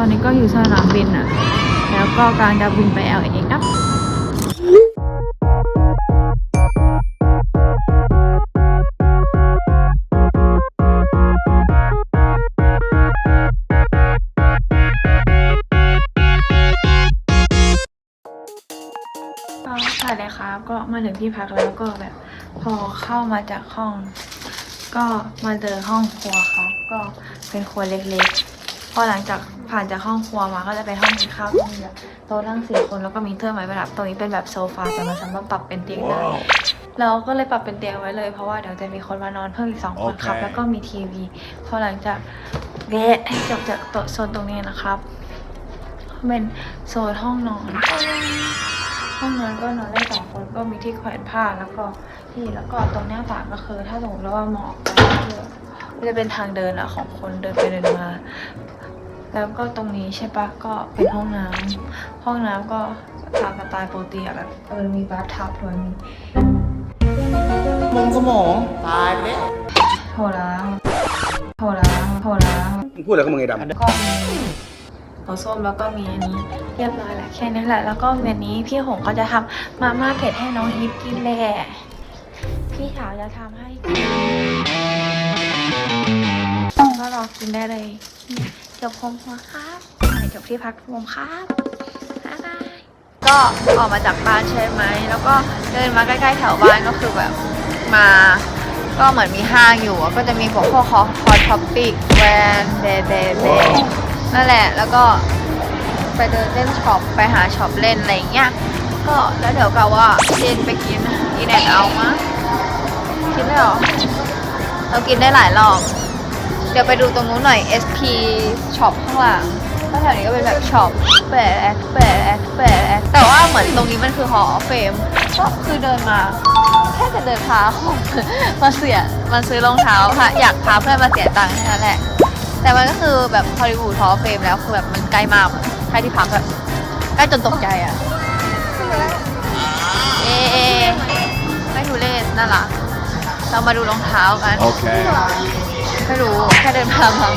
อนนี้ก็อยู่สนามบินอะแล้วก็กำลังจะบินไป LA ครับก็สวัสดีครับก็มาถึงที่พักแล้วก็แบบพอเข้ามาจากห้อง ก็มาเจอห้องครัวครับก็เป็นครัวเล็กๆ อหลังจากผ่านจากห้องครัวมาก็จะเป็นห้องกินข้าวที่มีแบบโต๊ะนั่งสี่คนแล้วก็มีเครื่องไม้ประดับตรงนี้เป็นแบบโซฟาแต่มันสามารถปรับเป็นเตียงได้เราก็เลยปรับเป็นเตียงไว้เลยเพราะว่าเดี๋ยวจะมีคนมานอนเพิ่มอีกสองคนครับโอเคแล้วก็มีทีวีพอหลังจากเกะให้จบจากโต๊ะโซนตรงนี้นะครับเป็นโซนห้องนอนห้องนอนก็นอนได้สองคนก็มีที่แขวนผ้าแล้วก็ที่แล้วก็ตรงหน้าต่างก็คือ ถ้าสมมติว่าหมอกก็จะเป็นทางเดินอะของคนเดินไปเดินมา แล้วก็ตรงนี้ใช่ปะก็เป็นห้องน้ำห้องน้ำก็ตามสไตล์ปกติอะแบบเออมีบาร์ทับด้วยมีมงสมองตายไปแล้วโถล้างโถล้างโถล้างมึงพูดอะไรกับมึงไอ้ดำก็มีหัวส้มแล้วก็มีอันนี้เรียบร้อยแล้วแค่นี้แหละแล้วก็วันนี้พี่หงก็จะทำมาม่าเผ็ดให้น้องฮิปกินแหละพี่สาวจะทำให้กินก็รอกินได้เลย จบพมหัวครับไปจบที่พักพมครับบ๊ายบายก็ออกมาจากบ้านใช่ไหม แล้วก็เดินมาใกล้ๆแถวบ้านก็คือแบบมาก็เหมือนมีห้างอยู่อะก็จะมีพวกพวกคอคอท็อปปิกแวนเดเดเดนั่นแหละ แล้วก็ไปเดินเล่นช็อป ไปหาช็อปเล่นอะไรอย่างเงี้ย ก็แล้วเดี๋ยวกะว่าเย็นไปกินอีแนนเอามะกินได้หรอเรากินได้หลายรอบ เดี๋ยวไปดูตรงนู้นหน่อย SP ช็อปข้างหลังก็แถวนี้ก็เป็นแบบช็อปแปะแปะแปะแต่ว่าเหมือนตรงนี้มันคือหอเฟรมก็คือเดินมา แค่จะเดินพาของมาเสียมาซื้อรองเท้าค่ะอยากพาเพื่อนมาเสียตังค์แค่นั้นแหละ แต่มันก็คือแบบฮอลลีวูดทอเฟรมแล้วคือแบบมันใกล้มากใกล้ที่พักแบบใกล้จนตกใจอะเอเอไม่ทุเรศน่ารักเรามาดูรองเท้ากัน Okay. ไม่รู้ แค่เดินทางมา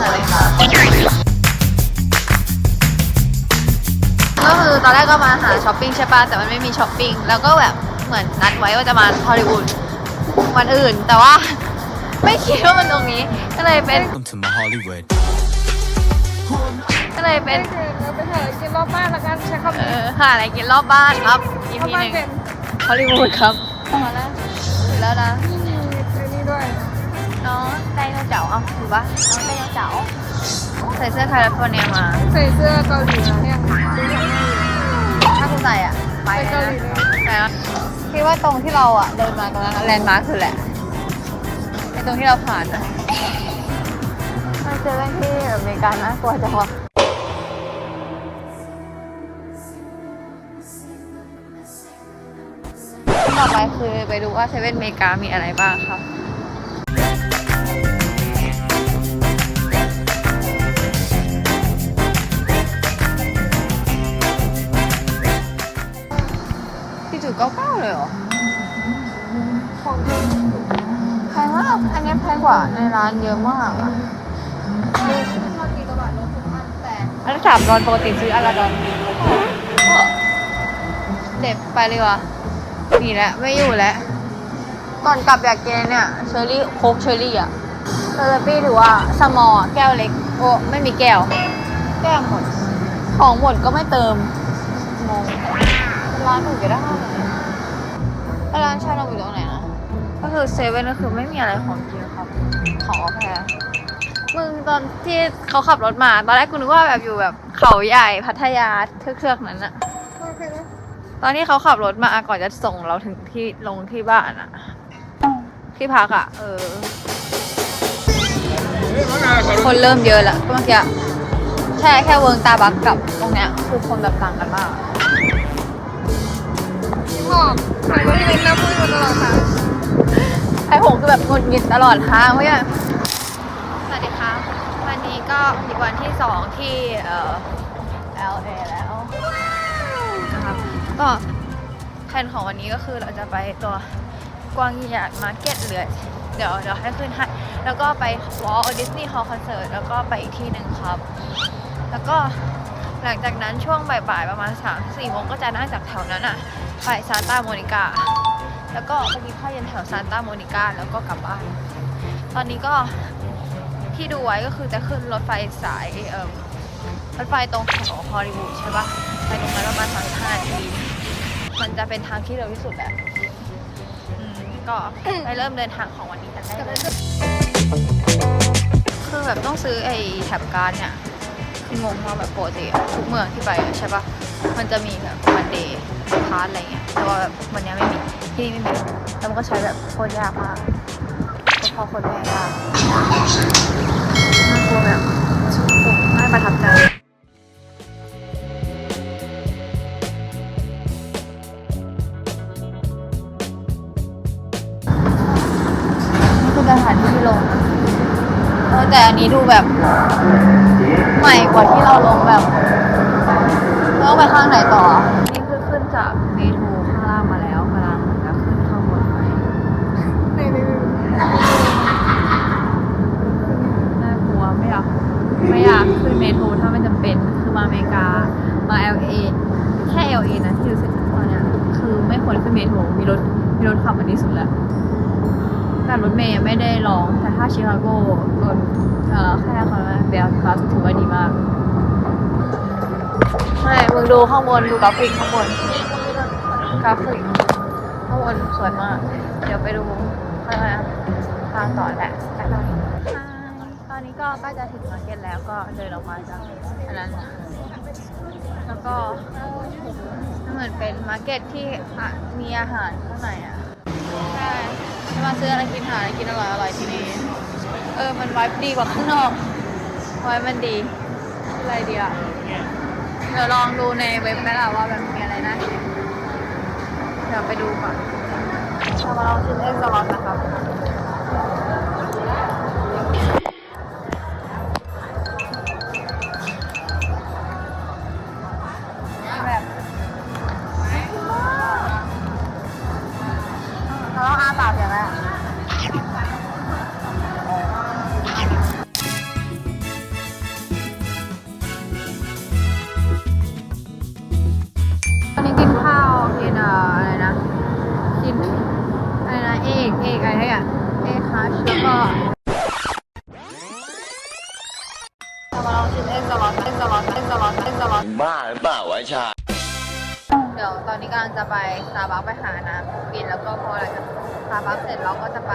อะไรคะก็คือตอนแรกก็มาหาช้อปปิ้งใช่ปะแต่มันไม่มีช้อปปิ้งแล้วก็แบบเหมือนนัดไว้ว่าจะมาฮอลลีวูดวันอื่น แต่ว่าไม่คิดว่ามันตรงนี้ ก็เลยเป็น Welcome to my Hollywood. ก็เลยเป็นเราไปเถอะกินรอบบ้านแล้วกันใช้คำเอนี้อหาอะไรกินรอบบ้านครับอบบ้าหนนึ่งเป็นฮอลลีวูดครับมาแล้วถึงแล้วนะ ปะน้องไดโนเสาร์ใส่เสื้อแคลิฟอร์เนียมา ใส่เสื้อเกาหลีนะเนี่ยดูทำให้อยู่ถ้าคุณใส่อะไปไปเลเกายหลีนะเลยไปนะคิดว่าตรงที่เราอะเดินมาตรงนั้นแลนด์มาร์คคือแหละไอตรงที่เราผ่านอะมันเจอกันที่อเมริกานะกลัวจังวะต่อไปคือไปดูว่าเซเว่นอเมริกามีอะไรบ้างครั กว่าในร้านเยอะมากอะเรากี่กว่าบาทลดทุกอันแต่อันละสามดอนปกติซื้ออันละดอนเด็บไปเลยว่ะนี่แหละไม่อยู่แล้ว ก่อนกลับอยากกินเนี่ยเชอร์รี่โค้กเชอร์รี่อะเซอร์ปี้ถือว่าสมอลแก้วเล็ก โอ้ไม่มีแก้ว แก้วหมด ของหมดก็ไม่เติมงงเป็นร้านอื่นก็ได้แล้วร้านชาเราอยู่ตรงไหนนะ ก็คือเซเว่นก็คือไม่มีอะไรของกินครับ ของแพงมึงตอนที่เขาขับรถมา ตอนแรกกูนึกว่าแบบอยู่แบบเขาใหญ่พัทยาเทือกๆนั้นอะโอเคนะตอนที่เขาขับรถมาก่อนจะส่งเราถึงที่ลงที่บ้านอะที่พักอะเออ คนเริ่มเยอะล้วก็เมื่อกี้แค่แค่เวิร์งตาบักกับตรงเนี้ยคือคนแบบต่างกันมากพี่หอมใส่รถที่เล็กน้ำมือมาตลอดค่ะ ไอ้ผมคือแบบหงุดหงิดตลอดทางเพราะว่าสวัสดีครับวันนี้ก็อีกวันที่สองที่เอ่อ LA แล้วนะครับก็แผนของวันนี้ก็คือเราจะไปตัวกวางหยาดมาร์เก็ตเลยเดี๋ยวเดี๋ยวให้ขึ้นให้แล้วก็ไปวอลดิสนีย์ฮอลล์คอนเสิร์ตแล้วก็ไปอีกที่หนึ่งครับ แล้วก็หลังจากนั้นช่วงบ่ายๆประมาณ3ามสี่โมงก็จะนั่งจากแถวนั้นอะไปซานตาโมนิกา แล้วก็ไปกินข้าวเย็นแถวซานตาโมนิกาแล้วก็กลับบ้าน ตอนนี้ก็ที่ดูไว้ก็คือจะขึ้นรถไฟสายเอ่อรถไฟตรงแถวฮอลลีวูดใช่ปะไปตรงนั้นประมาณสามห้านาทีมันจะเป็นทางที่เร็วที่สุดแหละอืมก็ไปเริ่มเดินทางของวันนี้กันได้เลยคือแบบต้องซื้อไอ้แท็บการ์ดเนี่ยคืองงมากแบบปกติอะทุกเมืองที่ไปอะใช่ปะมันจะมีแบบวันเดย์พาร์ทอะไรเงี้ยแต่ว่าแบบวันเนี้ยไม่มี ที่นี่ไม่มีแล้วมันก็ใช้แบบโคตรยากมากพอคนแม่ยากน่ากลัวแบบไม่ประทับใจนี่คือสถานที่ที่ลงเออแต่อันนี้ดูแบบใหม่กว่าที่เราลงแบบเราไปข้างไหนต่อ นี่คือขึ้นจากเมโทรข้างล่างมาแล้วกำลังจะขึ้นข้างบนไป ในในใน น่ากลัวไม่อยากไม่อยาก ขึ้นเมโทรถ้าไม่จำเป็นคือมาอเมริกามา LA แค่ LA นะที่ดูเซ็นทรัลเนี่ยคือไม่ควรขึ้นเมโทรมีรถมีรถขับมาดีสุดแล้วแต่รถเมย์ไม่ได้ลองแต่ถ้าชิคาโกรถเอ่อแค่คอนเบลคลาสถือว่าดีมากไม่มึงดูข้างบนดูกราฟิกข้างบนกราฟิกข้างบนสวยมาก เดี๋ยวไปดูข้างหน้าทางต่อแหละแต่ต อนนี้ก็ใกล้จะถึงมาร์เก็ตแล้วก็เดินออกมาจากอันนั้นแล้วก็เหมือนเป็นมาร์เก็ตที่มีอาหารข้างในอะใช่มาซื้ออะไรกินหาอะไรกินอร่อยอร่อยที่นี่เออมันไวบ์ดีกว่าข้างนอกไวบ์มันดีอะไรดีอะเดี๋ยวลองดูในเว็บไหมล่ะว่ามันมีอะไรน่ากินเดี๋ยวไปดูก่อนเรามาลองชิมเอ็กซ์สล็อตนะครับ ลังจะไปสตาร์บัคไปหาน้ำกินแล้วก็พอหลังจากสตาร์บัคเสร็จเราก็จะไป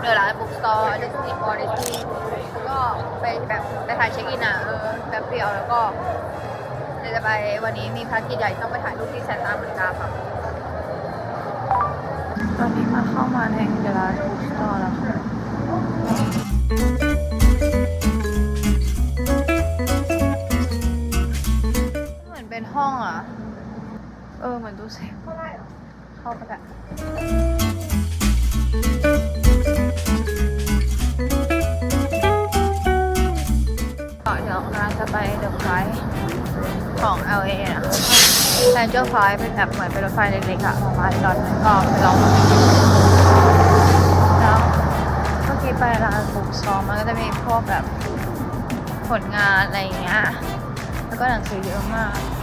เดินร้านบุ๊กสตอร์ดิสนีย์พอดิสนีย์แล้วก็ไปแบบไปถ่ายเช็คอินอะเออแป๊บเดียวแล้วก็เดี๋ยวจะไปวันนี้มีภารกิจใหญ่ต้องไปถ่ายรูปที่แซนตาอเมริกาค่ะตอนนี้มาเข้ามาในเดลาบุ๊กสตอร์แล้วค่ะเหมือนเป็นห้องอะเออเหมือนตู้เซฟเข้าได้เหรอเข้าไปกันต่อเดี๋ยวกำลังจะไปเดอะไฟของ LA นะคะแลนเจอร์ไฟเป็นแบบเหมือนเป็นรถไฟเล็กๆอะประมาณตอนก็ไปลองแล้วเมื่อกี้ไปร้านบุกซอมมันก็จะมีพวกแบบผลงานอะไรอย่างเงี้ยแล้วก็หนังสือเยอะมาก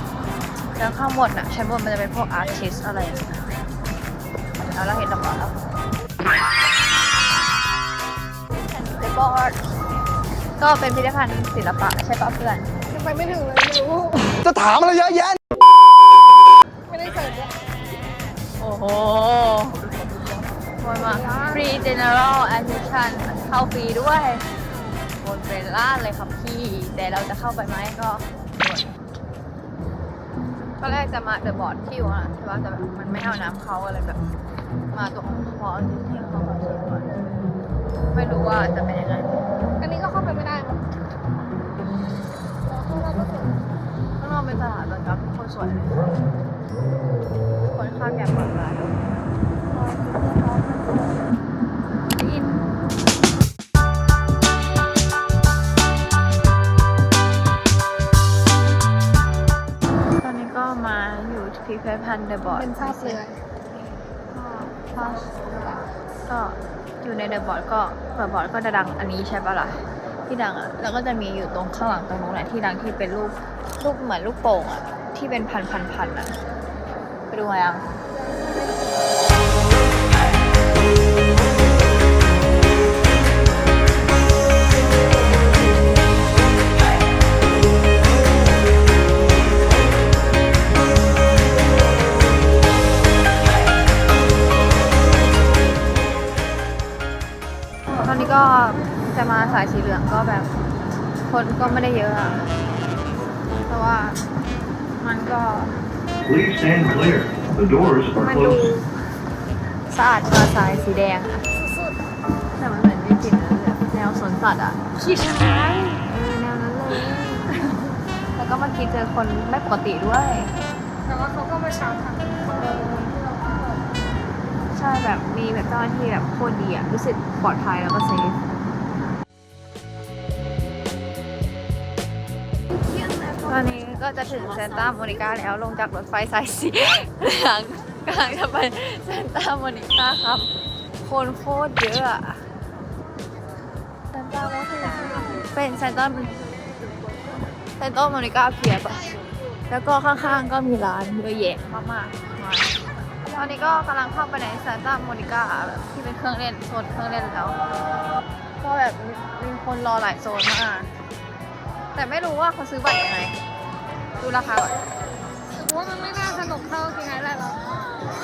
แล้วข้างบนอะชั้นบนมันจะเป็นพวกอาร์ติสอะไรอย่างเงี้ยแล้วเราเห็นดอกไม้แล้วเดบอร์ดก็เป็นพิพิธภัณฑ์ศิลปะใช่ปะเพื่อนยังไปไม่ถึงเลยไม่รู้ จะถามอะไรเยอะแยะ ไม่ได้เสิร์ชเลยโอ้โหคนมา free general admission เข้าฟรีด้วยบนเป็นล้านเลยครับพี่ แต่เราจะเข้าไปไหมก็ ก็แรกจะมาเดอะบอร์ดที่อยู่อะที่ว่าแต่มันไม่เอาน้ำเขาอะไรแบบ มาตรงพอที่เขามาเชิญก่อนไม่รู้ว่าจะเป็นยังไงอันนี้ก็เข้าไปไม่ได้มั้งข้างนอกก็สวยข้างเป็นตลาดเลยครับคนสวยเลยคนข้ามแยกเปิดร้าน อยู่ที่พิพิธภัณฑ์เดอะบอร์ดเป็นภาพเรือก็ก็อยู่ในเดอะบอร์ดก็เดอะบอร์ดก็จะดังอันนี้ใช่ปะล่ะที่ดังอะแล้วก็จะมีอยู่ตรงข้างหลังตรงนู้นแหละที่ดังที่เป็นรูปรูปเหมือนลูกโป่งอะที่เป็นพันพันพันอะไปดูมายัง สายสีเหลืองก็แบบ คนก็ไม่ได้เยอะอะเพราะว่ามันก็ Please stand clear. The doors are มันดู closing. สะอาดกว่าสายสีแดงอะแต่มันเหมือนวิจิตรนะแบบแนวสวนสัตว์อะขี้ช้างเออแนวนั้นเลย แล้วก็เมื่อกี้เจอคนไม่ปกติด้วย แต่ว่าเขาก็มาช้าค่ะใช่แบบมีแบบเจ้าหน้าที่แบบโคตรดีอะรู้สึกปลอดภัยแล้วก็เซฟ อนนี้ก็จะถึงเซนต้าโมนิกาแล้วลงจากรถไฟสายสีเหลืองกำลังจะไปเซนต้าโมนิกาครับ คนโคตรเยอะอะเซนต้าโมนิกาเป็นเซนต้าเซนต้าโมนิกาเพียบอะแล้วก็ข้างๆก็มีร้านเยอะแยะมากๆมาตอนนี้ก็กำลังเข้าไปในเซนต้าโมนิกาแบบที่เป็นเครื่องเล่นโซนเครื่องเล่นแล้ว ก็แบบมีมีคนรอหลายโซนมากแต่ไม่รู้ว่าเขาซื้อบัตรยังไง ดูราคาก่อนแต่ว่ามันไม่น่าสนุกเท่าที่ไหนแหละหรอก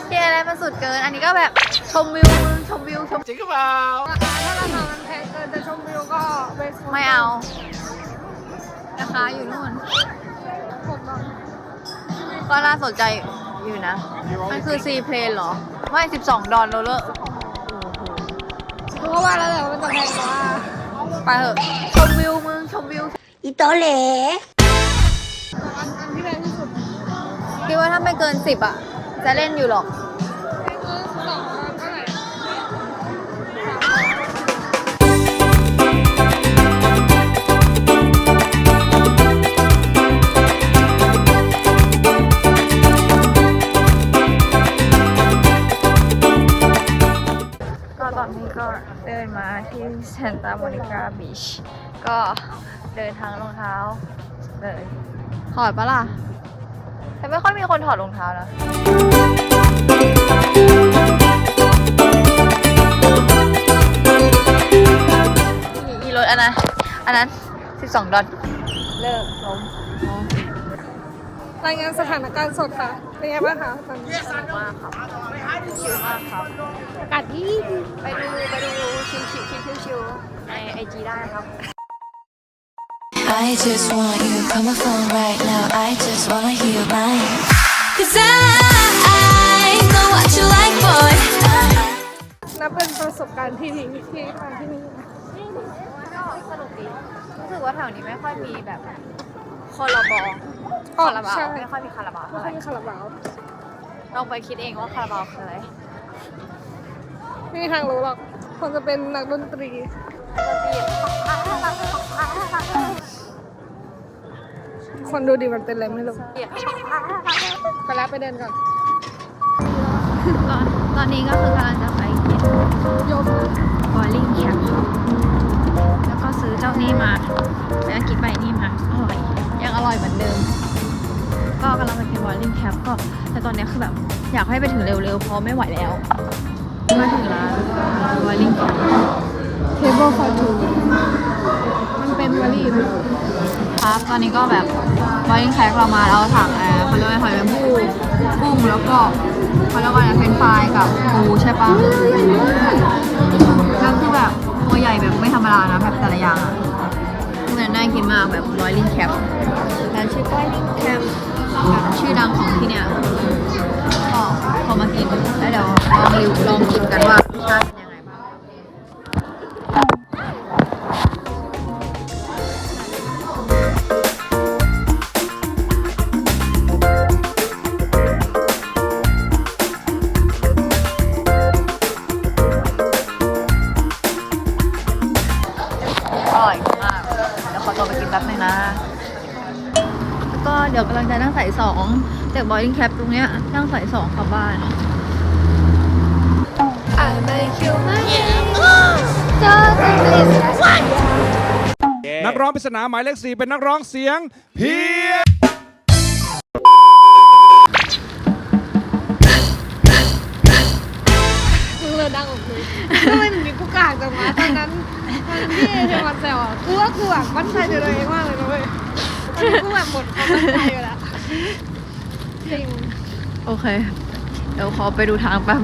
เที่อะไรมันสุดเกิน อันนี้ก็แบบชมวิวมึงชมวิวชมจริงหรือเปล่าราคาถ้าราคามันแพงเกินจะชมวิวก็ไปชไม่เอาราคาอยู่นู่นหกดอลก็น่าสนใจอยู่นะ มันคือซีเพลนเหรอ ไม่ 12 ดอลโลเลอร์รู้ว่าแล้วแหละว่ามันจะแพงกว่าไปเถอะ ชมวิวมึง ชมวิว อีโตเหล คิดว่าถ้าไม่เกิน10อะ จะเล่นอยู่หรอก ก็ตอนนี้ก็เดินมาที่เซนตาโมนิกาบีช ก็เดินทางรองเท้าเลยถอดปะล่ะ แต่ไม่ค่อยมีคนถอดรองเท้านะอีอีรถอันนั้นอันนั้น 12 ดอลเลิกล้มล้มรายงานสถานการณ์สดค่ะ เป็นไงบ้างคะตอนนี้สนุกมากครับชิลมากครับอากาศดีไปดูไปดูชิลชิลชิลชิลชิลในไอจีได้นะครับ I just want you call my phone right now I just wanna hear your line Cause I, I know what you like boy นับเป็นประสบการณ์ที่ดีที่มาที่นี่สนุกดีรู้สึกว่าแถวนี้ไม่ค่อยมีแบบคอร์บออ๋อคาราบาวใช่ไม่ค่อยมีคาราบาวไม่ค่อยมีคาราบาวลองไปคิดเองว่าคาราบาวคืออะไรไม่มีทางรู้หรอกคงจะเป็นนักดนตรี คนดูดีมันเป็นอะไรไม่รู้ไปแล้วไปเดินก่อน ตอนตอนนี้ก็คือกำลังจะไปกินโยกบอลลิงแคปแล้วก็ซื้อเจ้านี่มาไปอังกฤษใบนี่มาอร่อยยังอร่อยเหมือนเดิม ก็กำลังไปกินบอลลิงแคปก็แต่ตอนนี้คือแบบอยากให้ไปถึงเร็วๆเพราะไม่ไหวแล้วมาถึงร้านบอลลิงแคปเทเบิลฟอร์ทูมันเป็นวลีนะ ครับ ตอนนี้ก็แบบบอลลิงแคปเรามาเราสั่งเอ่อเขาเรียกว่าหอยแมงภู่กุ้งแล้วก็เขาเรียกว่าอะไรเป็นฟรายกับปูใช่ปะแล้วคือแบบตัวใหญ่แบบไม่ธรรมดานะแบบแต่ละอย่างอะคือมันน่ากินมากแบบบอลลิงแคปร้านชื่อบอลลิงแคปแบบชื่อดังของที่เนี่ยก็พอมากินแล้วเดี๋ยวลองรีวิวลองกินกันว่ารสชาติ เดี๋ยวกำลังจะนั่งสายสองจากบอยลิงแคปตรงเนี้ยนั่งสายสองกลับบ้าน I'm เลยคิวมากเจอจังเลยนักร้องปริศนาหมายเลขสี่เป็นนักร้องเสียง เพียงมึงเลยดังออกเลยทำไมถึงมีกูกากจังวะตอนนั้นตอนที่เทวันแซวอะกูว่ากูแบบมั่นใจในตัวเองมากเลยนะเว้ยตอนนี้ กูแบบหมดความมั่นใจอยู่แล้วจริง โอเค เดี๋ยวขอไปดูทางแป๊บ